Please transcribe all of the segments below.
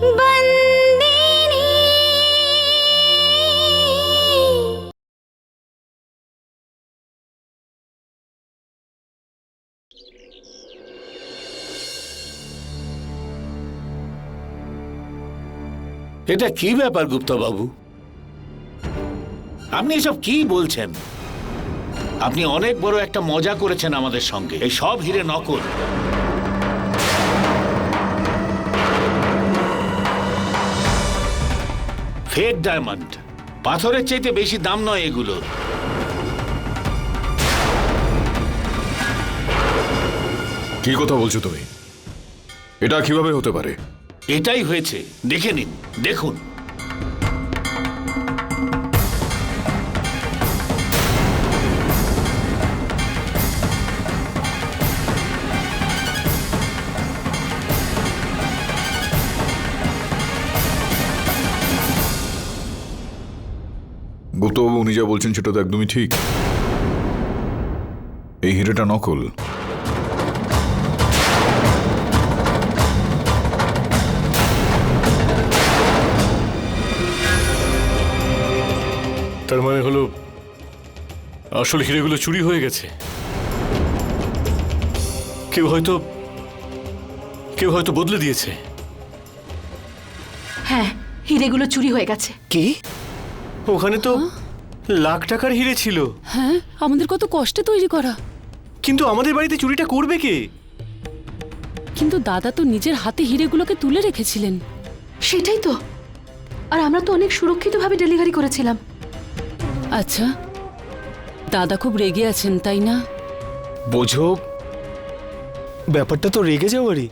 এটা কি ব্যাপার গুপ্তা বাবু আপনি এসব কি বলছেন? আপনি অনেক বড় একটা মজা করেছেন আমাদের সঙ্গে। এই সব হিরে নকল। Fake diamond. পাথরের চাইতে বেশি দাম নয় এগুলো। কি কথা বলছো তুমি? এটা কীভাবে হতে পারে? এটাই হয়েছে। দেখে নিন দেখুন। উনি যা বলছেন সেটা তো একদমই ঠিক। এই হিরেটা নকল। তার মানে হলো আসল হিরেগুলো চুরি হয়ে গেছে। কেউ হয়তো কেউ হয়তো বদলে দিয়েছে। হ্যাঁ হিরেগুলো চুরি হয়ে গেছে। কি? ওখানে তো লাখ টাকার হিরে ছিল। হ্যাঁ আমাদের কত কষ্টে তৈরি করা। কিন্তু আমাদের বাড়িতে চুরিটা করবে কে? কিন্তু দাদা তো নিজের হাতে হিরেগুলোকে তুলে রেখেছিলেন। সেটাই তো। আর আমরা তো অনেক সুরক্ষিতভাবে ডেলিভারি করেছিলাম। আচ্ছা দাদা খুব রেগে আছেন তাই না? বোঝো ব্যাপারটা তো রেগে যাওয়ারই।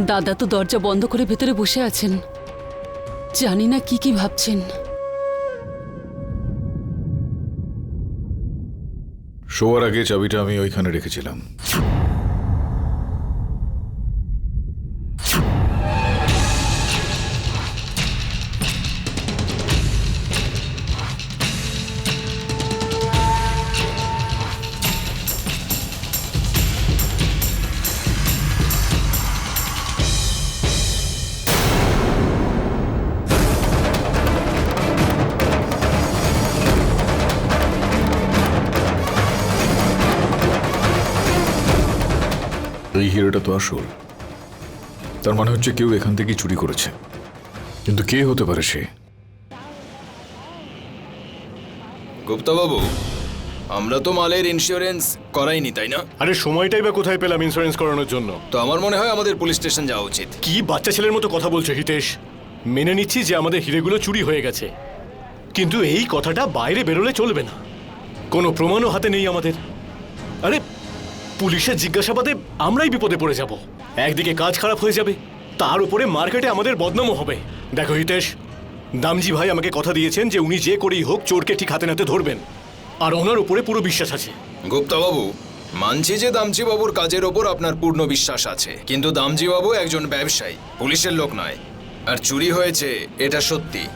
দাদা তো দরজা বন্ধ করে ভেতরে বসে আছেন। জানি না কি কি ভাবছেন। শোয়ার আগে চাবিটা আমি ওইখানে রেখেছিলাম। আসল। তার মানে হচ্ছে কেউ এখান থেকে চুরি করেছে। কিন্তু কে হতে পারে সে? গুপ্তাবাবু আমরা তো মালের ইন্স্যুরেন্স করাইনি তাই না? আরে সময়টাই বা কোথায় পেলাম ইন্স্যুরেন্স করানোর জন্য? তো আমার মনে হয় আমাদের পুলিশ স্টেশন যাওয়া উচিত। কি বাচ্চা ছেলের মতো কথা বলছো হিতেশ? মেনে নিচ্ছি যে আমাদের হিরেগুলো চুরি হয়ে গেছে। কিন্তু এই কথাটা বাইরে বেরোলে চলবে না। কোনো প্রমাণও হাতে নেই আমাদের। আরে পুলিশের জিজ্ঞাসাবাদে আমরাই বিপদে পড়ে যাব। একদিকে কাজ খারাপ হয়ে যাবে, তার উপরে মার্কেটে আমাদের বদনামও হবে। দেখো হিতেশ, দামজি ভাই আমাকে কথা দিয়েছেন যে উনি যে করেই হোক চোরকে ঠিক হাতে নাতে ধরবেন। আর ওনার উপরে পুরো বিশ্বাস আছে। গুপ্তাবাবু, মানছি যে দামজি বাবুর কাজের ওপর আপনার পূর্ণ বিশ্বাস আছে। কিন্তু দামজি বাবু একজন ব্যবসায়ী, পুলিশের লোক নয়। আর চুরি হয়েছে, এটা সত্যি।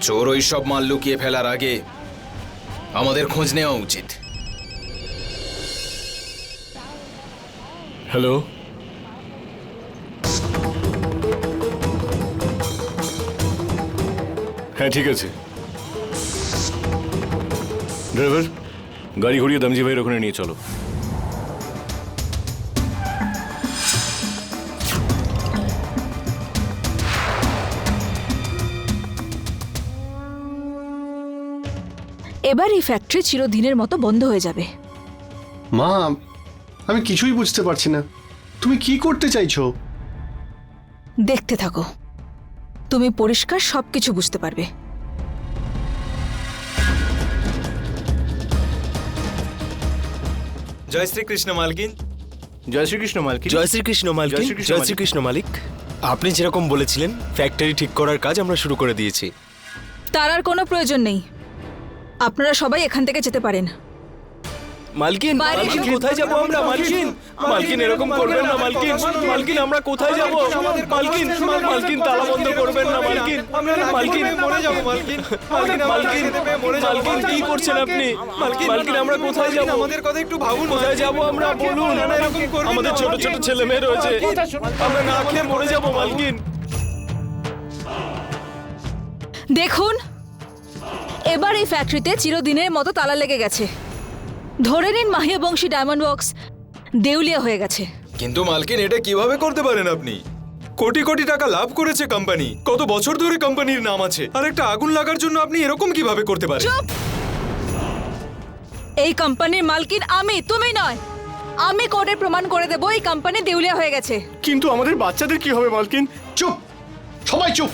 চোর ওই সব মাল লুকিয়ে ফেলার আগে আমাদের খোঁজ নেওয়া উচিত। হ্যালো হ্যাঁ ঠিক আছে। ড্রাইভার গাড়ি ঘুরিয়ে দামজি ভাইয়ের ওখানে নিয়ে চলো। এবার এই ফ্যাক্টরি চিরদিনের মতো বন্ধ হয়ে যাবে। মা আমি কিছুই বুঝতে পারছি না। তুমি কি করতে চাইছো? দেখতে থাকো। তুমি পরিষ্কার সবকিছু বুঝতে পারবে। জয় শ্রীকৃষ্ণ মালকিন। জয় শ্রীকৃষ্ণ মালকি জয় শ্রীকৃষ্ণ মালিক জয়। শ্রীকৃষ্ণ মালিক। আপনি যেরকম বলেছিলেন ফ্যাক্টরি ঠিক করার কাজ আমরা শুরু করে দিয়েছি। তার আর কোনো প্রয়োজন নেই। আপনারা সবাই এখান থেকে যেতে পারেন। মালকিন বাইরে মালকিন এসো। কোথায় যাব আমরা মালকিন মালকিন এরকম করবেন না মালকিন মালকিন আমরা কোথায় যাব মালকিন মালকিন তালা বন্ধ করবেন না মালকিন মালকিন মরে যাব মালকিন মালকিন মালকিন মালকিন কি করছেন আপনি মালকিন মালকিন আমরা কোথায় যাব আমাদের কথা একটু ভাবুন কোথায় যাব আমরা বলুন আমাদের ছোট ছোট ছেলে মেয়ে রয়েছে আমরা না খেয়ে মরে যাব মালকিন দেখুন এবার এই ফ্যাক্টরিতে চিরদিনের মতো তালা লেগে গেছে ধরে নিন মাহিয়া বংশী ডায়মন্ড বক্স দেউলিয়া হয়ে গেছে। কিন্তু মালকিন এটা কীভাবে করতে পারেন আপনি? কোটি কোটি টাকা লাভ করেছে কোম্পানি কত বছর ধরে কোম্পানির নাম আছে। আর একটা আগুন লাগার জন্য আপনি এরকম কীভাবে করতে পারেন? চুপ! এই কোম্পানির মালকিন আমি তুমি নয়। আমি কোর্টে প্রমাণ করে দেবো এই কোম্পানি দেউলিয়া হয়ে গেছে। কিন্তু আমাদের বাচ্চাদের কি হবে মালকিন? চুপ! সবাই চুপ!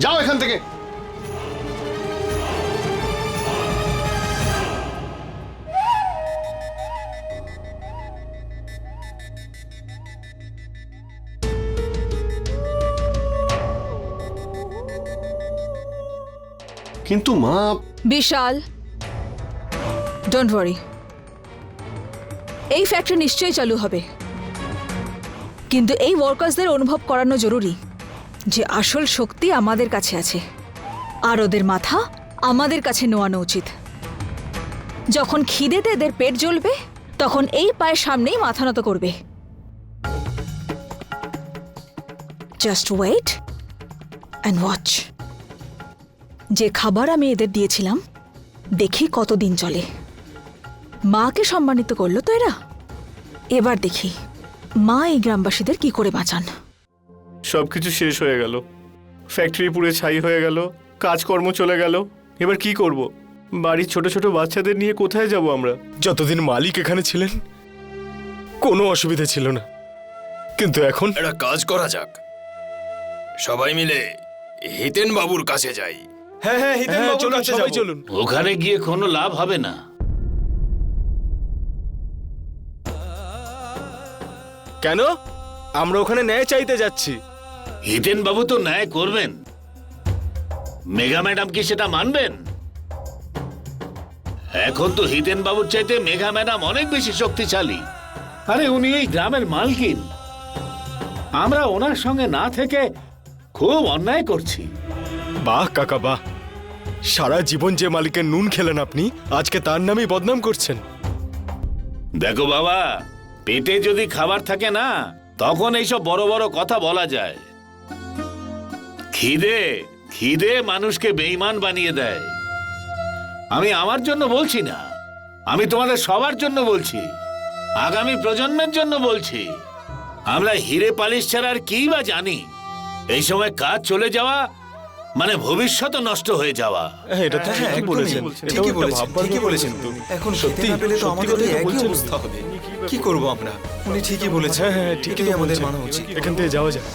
যাও এখান থেকে। কিন্তু মা বিশাল। ডোন্ট ওয়ারি এই ফ্যাক্টরি নিশ্চয়ই চালু হবে। কিন্তু এই ওয়ার্কার্সদের অনুভব করানো জরুরি যে আসল শক্তি আমাদের কাছে আছে। আর ওদের মাথা আমাদের কাছে নোয়ানো উচিত। যখন খিদেতে এদের পেট জ্বলবে, তখন এই পায়ের সামনেই মাথা নত করবে। জাস্ট ওয়েট অ্যান্ড ওয়াচ যে খাবার আমি এদের দিয়েছিলাম দেখি কতদিন চলে। মাকে সম্মানিত করল তো এরা। এবার দেখি মা এই গ্রামবাসীদের কি করে বাঁচান। সবকিছু শেষ হয়ে গেল। ফ্যাক্টরি পুড়ে ছাই হয়ে গেল কাজকর্ম চলে গেল। এবার কি করব? বাড়ির ছোট ছোট বাচ্চাদের নিয়ে কোথায় যাব আমরা? যতদিন মালিক এখানে ছিলেন কোনো অসুবিধা ছিল না। কিন্তু এখন একটা কাজ করা যাক। সবাই মিলে হিতেন বাবুর কাছে যাই। হ্যাঁ হ্যাঁ হিতেন হ্যাঁ, চলুন কাছে সবাই যাব। চলুন। ওখানে গিয়ে কোনো লাভ হবে না। কেন? আমরা ওখানে ন্যায় চাইতে যাচ্ছি। হিতেন বাবু তো ন্যায় করবেন। মেঘা ম্যাডাম কি সেটা মানবেন? এখন তো হিতেন বাবুর চাইতে মেঘা ম্যাডাম অনেক বেশি শক্তিশালী। আরে উনি এই গ্রামের মালকিন। আমরা ওনার সঙ্গে না থেকে খুব অন্যায় করছি। বাহ কাকা বাহ। সারা জীবন যে মালিকের নুন খেলেন আপনি, আজকে তার নামেই বদনাম করছেন। দেখো বাবা, পেটে যদি খাবার থাকে না, তখন এইসব বড় বড় কথা বলা যায়। খিদে খিদে মানুষকে বেইমান বানিয়ে দেয়। আমি আমার জন্য বলছি না, আমি তোমাদের সবার জন্য বলছি, আগামী প্রজন্মের জন্য বলছি। আমরা হিরে পালিশ ছাড়া আর কি বা জানি? এই সময় কাজ চলে যাওয়া মানে ভবিষ্যৎ নষ্ট হয়ে যাওয়া। হ্যাঁ এটা তো ঠিকই বলেছেন। ঠিকই বলেছেন তো। এখন সত্যি, না পেলে তো বলছেন। হবে। কি করব আমরা? উনি ঠিকই বলেছেন। হ্যাঁ হ্যাঁ ঠিকই তো আমাদের মানা উচিত। এখান থেকে যাওয়া যাক।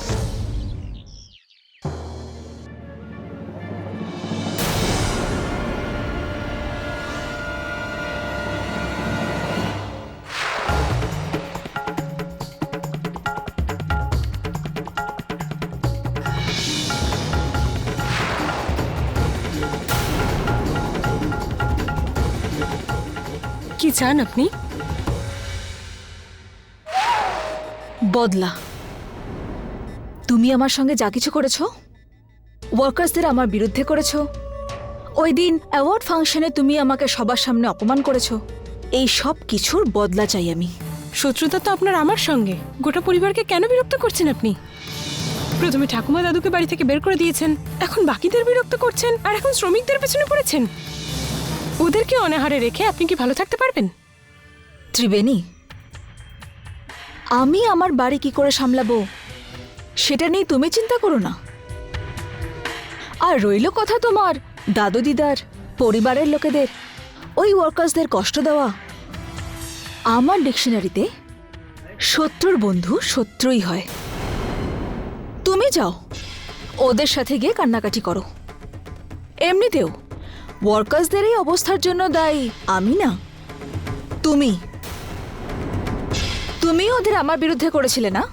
কি চান আপনি? বদলা। তুমি আমার সঙ্গে যা কিছু করেছ ওয়ার্কার্সদের আমার বিরুদ্ধে করেছ ওই দিন অ্যাওয়ার্ড ফাংশনে তুমি আমাকে সবার সামনে অপমান করেছ এই সব কিছুর বদলা চাই আমি। শত্রুতা তো আপনার আমার সঙ্গে। গোটা পরিবারকে কেন বিরক্ত করছেন আপনি? প্রথমে ঠাকুমা দাদুকে বাড়ি থেকে বের করে দিয়েছেন এখন বাকিদের বিরক্ত করছেন আর এখন শ্রমিকদের পেছনে পড়েছেন। ওদেরকে অনাহারে রেখে আপনি কি ভালো থাকতে পারবেন? ত্রিবেণী, আমি আমার বাড়ি কি করে সামলাবো? সেটা নিয়ে তুমি চিন্তা করো না। আর রইল কথা তোমার, দাদু দিদার, পরিবারের লোকেদের, ওই ওয়ার্কার্সদের কষ্ট দেওয়া। আমার ডিকশনারিতে শত্রুর বন্ধু শত্রুই হয়। তুমি যাও, ওদের সাথে গিয়ে কান্নাকাটি করো। এমনিতেও ওয়ার্কার্সদের এই অবস্থার জন্য দায়ী। আমি না। তুমি। তুমি ওদের আমার বিরুদ্ধে করেছিলে না?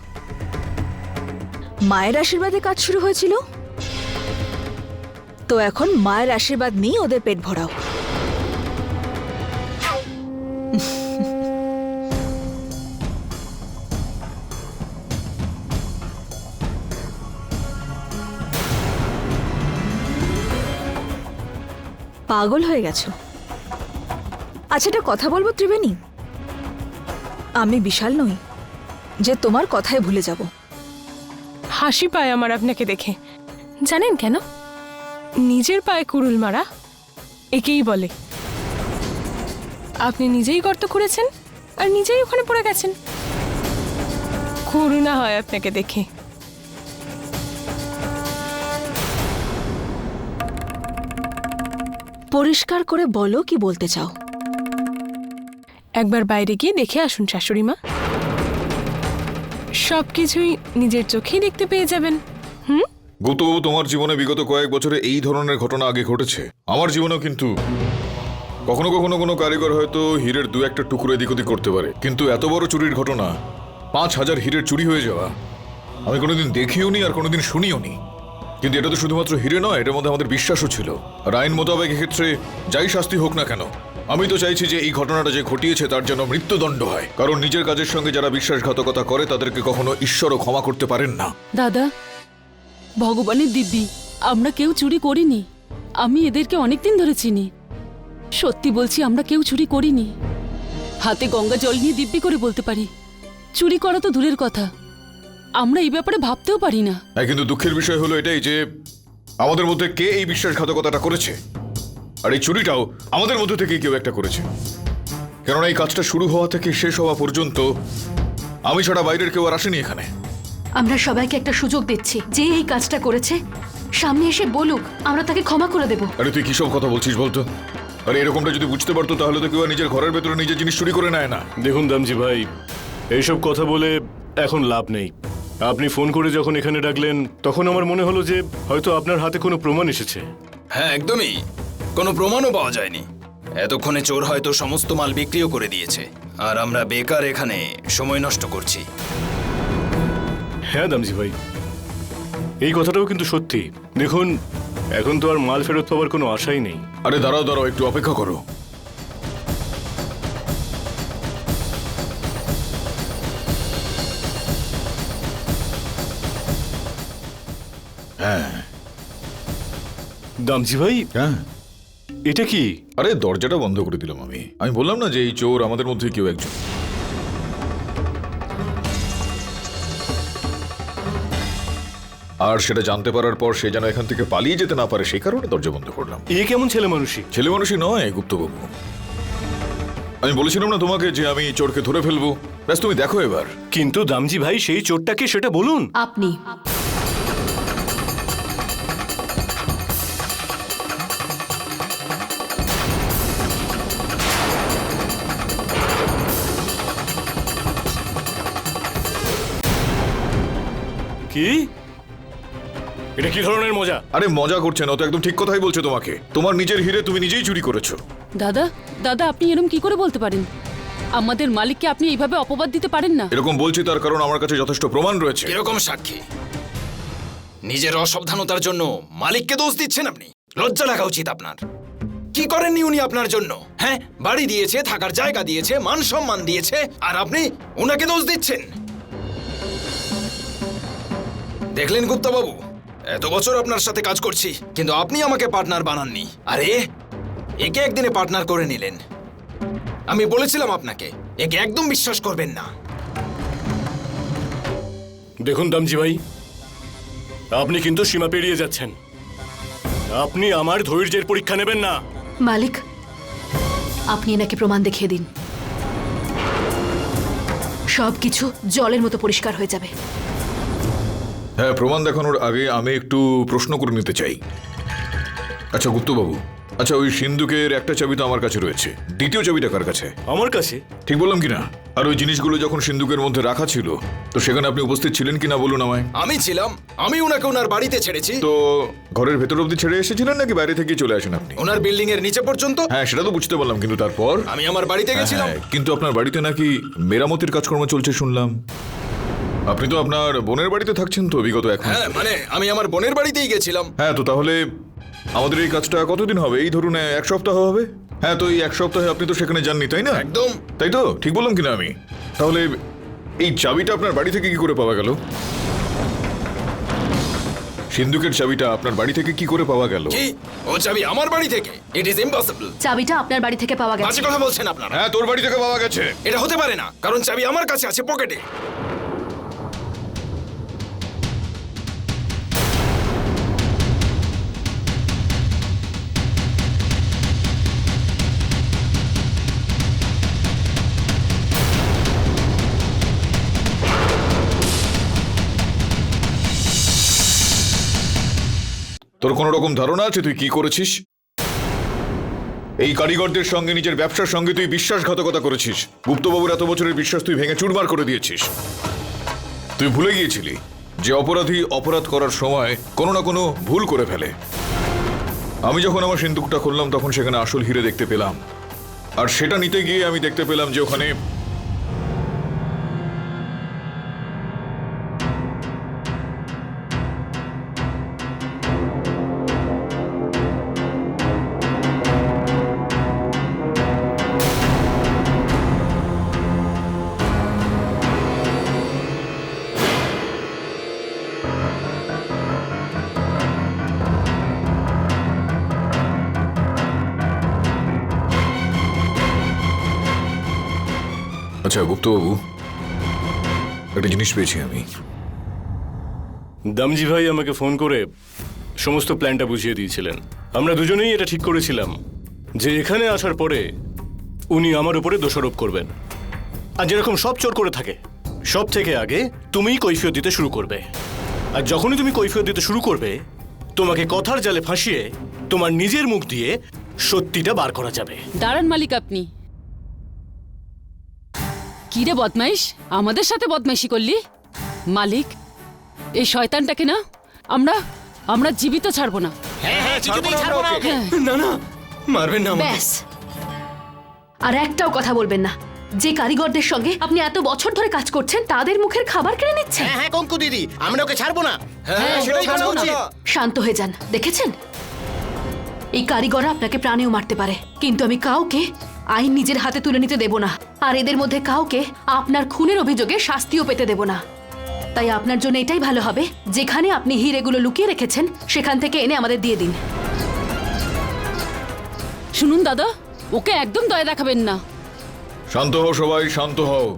মায়ের আশীর্বাদে কাজ শুরু হয়েছিল? তো এখন মায়ের আশীর্বাদ নিয়ে ওদের পেট ভরাও। পাগল হয়ে গেছো। আচ্ছা এটা কথা বলব ত্রিবেণী? আমি বিশাল নই, যে তোমার কথায় ভুলে যাব। হাসি পায় আমার আপনাকে দেখে। জানেন কেন? নিজের পায়ে কুরুল মারা একেই বলে। আপনি নিজেই গর্ত করেছেন আর নিজেই ওখানে পড়ে গেছেন। করুণা হয় আপনাকে দেখে। পরিষ্কার করে বলো কি বলতে চাও। একবার বাইরে গিয়ে দেখে আসুন শাশুড়ি মা। সব কিছুই নিজের চোখেই দেখতে পেয়ে যাবেন। হুম? গৌতবাবু তোমার জীবনে বিগত কয়েক বছরে এই ধরনের ঘটনা আগে ঘটেছে। আমার জীবনেও কিন্তু কখনো কখনো কোনো কারিগর হয়তো হীরের দু একটা টুকরো এদিক ওদিক করতে পারে। কিন্তু এত বড় চুরির ঘটনা পাঁচ হাজার হীরের চুরি হয়ে যাওয়া আমি কোনোদিন দেখিও নি আর কোনোদিন শুনিও নি কিন্তু এটা তো শুধুমাত্র হিরে নয়, এটার মধ্যে আমাদের বিশ্বাসও ছিল। আর আইন মোতাবেক এক্ষেত্রে যাই শাস্তি হোক না কেন, আমি তো চাইছি যে এই ঘটনাটা যে ঘটিয়েছে তার জন্য মৃত্যুদণ্ড হয়। কারণ নিজের কাজের সঙ্গে যারা বিশ্বাসঘাতকতা করে, তাদেরকে কখনো ঈশ্বরও ক্ষমা করতে পারেন না। দাদা, ভগবানের দিব্যি, আমরা কেউ চুরি করিনি। আমি এদেরকে অনেকদিন ধরে চিনি। সত্যি বলছি, আমরা কেউ চুরি করিনি। হাতে গঙ্গা জল নিয়ে দিব্যি করে বলতে পারি, চুরি করা তো দূরের কথা। আমরা এই ব্যাপারে ভাবতেও পারি না। হ্যাঁ কিন্তু দুঃখের বিষয় হলো এটাই যে আমাদের মধ্যে কে এই বিশ্বাসঘাতকতাটা করেছে? আর এই চুরিটাও আমাদের মধ্যে থেকে কেউ একটা করেছে। কেননা এই কাজটা শুরু হওয়া থেকে শেষ হওয়া পর্যন্ত আমি ছাড়া বাইরের কেউ আর আসেনি এখানে। আমরা সবাইকে একটা সুযোগ দিচ্ছি। যে এই কাজটা করেছে সামনে এসে বলুক আমরা তাকে ক্ষমা করে দেব। আরে তুই কিসব কথা বলছিস বলতো? আরে এরকমটা যদি বুঝতে পারতো তাহলে তো কেউ আর নিজের ঘরের ভেতরে নিজের জিনিস চুরি করে নেয় না। দেখুন দামজি ভাই এইসব কথা বলে এখন লাভ নেই। আপনি ফোন করে যখন এখানে ডাকলেন তখন আমার মনে হলো যে হয়তো আপনার হাতে কোনো প্রমাণ এসেছে। হ্যাঁ একদমই। কোনো প্রমাণও পাওয়া যায়নি। এতক্ষণে চোর হয়তো সমস্ত মাল বিক্রিও করে দিয়েছে। আর আমরা বেকার এখানে সময় নষ্ট করছি। হ্যাঁ দামজি ভাই। এই কথাটাও কিন্তু সত্যি। দেখুন এখন তো আর মাল ফেরত পাওয়ার কোনো আশাই নেই। আরে দাঁড়াও দাঁড়াও একটু অপেক্ষা করো। হ্যাঁ। দামজি ভাই হ্যাঁ। এটা কি? আরে দরজাটা বন্ধ করে দিলাম আমি। আমি বললাম না যে এই চোর আমাদের মধ্যে কেউ একজন। আর সেটা জানতে পারার পর সে যেন এখান থেকে পালিয়ে যেতে না পারে সেই কারণে দরজা বন্ধ করলাম। এ কেমন ছেলে মানুষই ছেলে মানুষই নয় গুপ্তবাবু। আমি বলেছিলাম না তোমাকে যে আমি চোরকে ধরে ফেলব। ব্যাস তুমি দেখো এবার। কিন্তু দামজি ভাই সেই চোরটাকে সেটা বলুন। আপনি। কি? এটা কি ধরনের মজা? আরে মজা করছে না ও তো একদম ঠিক কথাই বলছে তোমাকে। তোমার নিজের হিরে তুমি নিজেই চুরি করেছ। দাদা দাদা আপনি এরম কি করে বলতে পারেন? আমাদের মালিককে আপনি এইভাবে অপবাদ দিতে পারেন না। এরকম বলছি তার কারণ আমার কাছে যথেষ্ট প্রমাণ রয়েছে। এরকম সাক্ষী? নিজের অসাবধানতার জন্য মালিককে দোষ দিচ্ছেন আপনি? লজ্জা লাগা উচিত আপনার। কি করেননি উনি আপনার জন্য? হ্যাঁ বাড়ি দিয়েছে থাকার জায়গা দিয়েছে মান সম্মান দিয়েছে আর আপনি ওনাকে দোষ দিচ্ছেন। দেখলেন গুপ্তা বাবু এত বছর আপনার সাথে কাজ করছি কিন্তু আপনি আমাকে পার্টনার বানাননি। আরে একে একদিনে পার্টনার করে নিলেন। আমি বলেছিলাম আপনাকে একে একদম বিশ্বাস করবেন না। দেখুন দামজি ভাই আপনি কিন্তু সীমা পেরিয়ে যাচ্ছেন। আপনি আমার ধৈর্যের পরীক্ষা নেবেন না। মালিক আপনি এনাকে প্রমাণ দেখিয়ে দিন। সব কিছু জলের মতো পরিষ্কার হয়ে যাবে। হ্যাঁ প্রমাণ দেখানোর আগে আমি একটু প্রশ্ন করে নিতে চাই। আচ্ছা গুপ্তবাবু আচ্ছা ওই সিন্ধুকের একটা চাবি তো আমার কাছে রয়েছে। দ্বিতীয় চাবিটা কার কাছে? আমার কাছে? ঠিক বললাম কিনা আর ওই জিনিসগুলো যখন সিন্ধুকের মধ্যে রাখা ছিল তো সেখানে আপনি উপস্থিত ছিলেন কিনা বলুন আমায়? আমি ছিলাম। আমি ওনাকে ওনার বাড়িতে ছেড়েছি। তো ঘরের ভেতর অবধি ছেড়ে এসেছিলেন নাকি বাইরে থেকে চলে আসেন আপনি? ওনার বিল্ডিং এর নিচে পর্যন্ত? হ্যাঁ সেটা তো বুঝতে পারলাম কিন্তু তারপর? আমি আমার বাড়িতে গেছিলাম। হ্যাঁ, কিন্তু আপনার বাড়িতে নাকি মেরামতির কাজকর্ম চলছে শুনলাম। আপনি তো আপনার বোনের বাড়িতে থাকছেন তো বিগত এক মাস। হ্যাঁ মানে আমি আমার বোনের বাড়িতেই গেছিলাম। হ্যাঁ তো তাহলে আমাদের এই কাজটা কতদিন হবে? এই ধরুন এক সপ্তাহ হবে? হ্যাঁ তো এই এক সপ্তাহে আপনি তো সেখানে যাননি তাই না? একদম। তাই তো? ঠিক বললাম কিনা আমি? তাহলে এই চাবিটা আপনার বাড়ি থেকে কি করে পাওয়া গেল? সিন্ধুকের চাবিটা আপনার বাড়ি থেকে কি করে পাওয়া গেল? কি? ও চাবি আমার বাড়ি থেকে? ইট ইজ ইম্পসিবল চাবিটা আপনার বাড়ি থেকে পাওয়া বাজে গেছে কথা বলছেন আপনারা। হ্যাঁ তোর বাড়ি থেকে পাওয়া গেছে। এটা হতে পারে না কারণ চাবি আমার কাছে আছে পকেটে। তোর কোনো রকম ধারণা আছে তুই কি করেছিস? এই কারিগরদের সঙ্গে, নিজের ব্যবসার সঙ্গে তুই বিশ্বাসঘাতকতা করেছিস। গুপ্তবাবুর এত বছরের বিশ্বাস তুই ভেঙে চুরমার করে দিয়েছিস। তুই ভুলে গিয়েছিলি যে অপরাধী অপরাধ করার সময় কোনো না কোনো ভুল করে ফেলে। আমি যখন আমার সিন্দুকটা খুললাম, তখন সেখানে আসল হিরে দেখতে পেলাম। আর সেটা নিতে গিয়ে আমি দেখতে পেলাম যে ওখানে আচ্ছা গুপ্তবাবু একটা জিনিস পেয়েছি আমি। দামজি ভাই আমাকে ফোন করে সমস্ত প্ল্যানটা বুঝিয়ে দিয়েছিলেন। আমরা দুজনেই এটা ঠিক করেছিলাম যে এখানে আসার পরে উনি আমার উপরে দোষারোপ করবেন। আর যেরকম সব চোর করে থাকে সব থেকে আগে তুমিই কৈফিয়ত দিতে শুরু করবে। আর যখনই তুমি কৈফিয়ত দিতে শুরু করবে তোমাকে কথার জালে ফাঁসিয়ে তোমার নিজের মুখ দিয়ে সত্যিটা বার করা যাবে। দাঁড়ান মালিক আপনি। কি রে বদমাইশ? আমাদের সাথে বদমাইশি করলি? মালিক এই শয়তানটাকে না আমরা আমরা জীবিত ছাড়বো না। হ্যাঁ, হ্যাঁ না না মারবেন না ব্যাস। আর একটাও কথা বলবেন না যে কারিগরদের সঙ্গে আপনি এত বছর ধরে কাজ করছেন তাদের মুখের খাবার কেড়ে নিচ্ছেন? হ্যাঁ কঙ্কু দিদি আমরা ওকে ছাড়বো না। হ্যাঁ সেটাই করা। উচিত শান্ত হয়ে যান দেখেছেন? এই কারিগররা আপনাকে প্রাণেও মারতে পারে কিন্তু আমি কাউকে আইন নিজের হাতে তুলে নিতে দেব না। আর এদের মধ্যে কাউকে আপনার খুনের অভিযোগে শাস্তিও পেতে দেব না। তাই আপনার জন্য এটাই ভালো হবে যেখানে আপনি হিরেগুলো লুকিয়ে রেখেছেন সেখান থেকে এনে আমাদের দিয়ে দিন। শুনুন দাদা ওকে একদম দয়া দেখাবেন না। শান্ত হও সবাই শান্ত হও।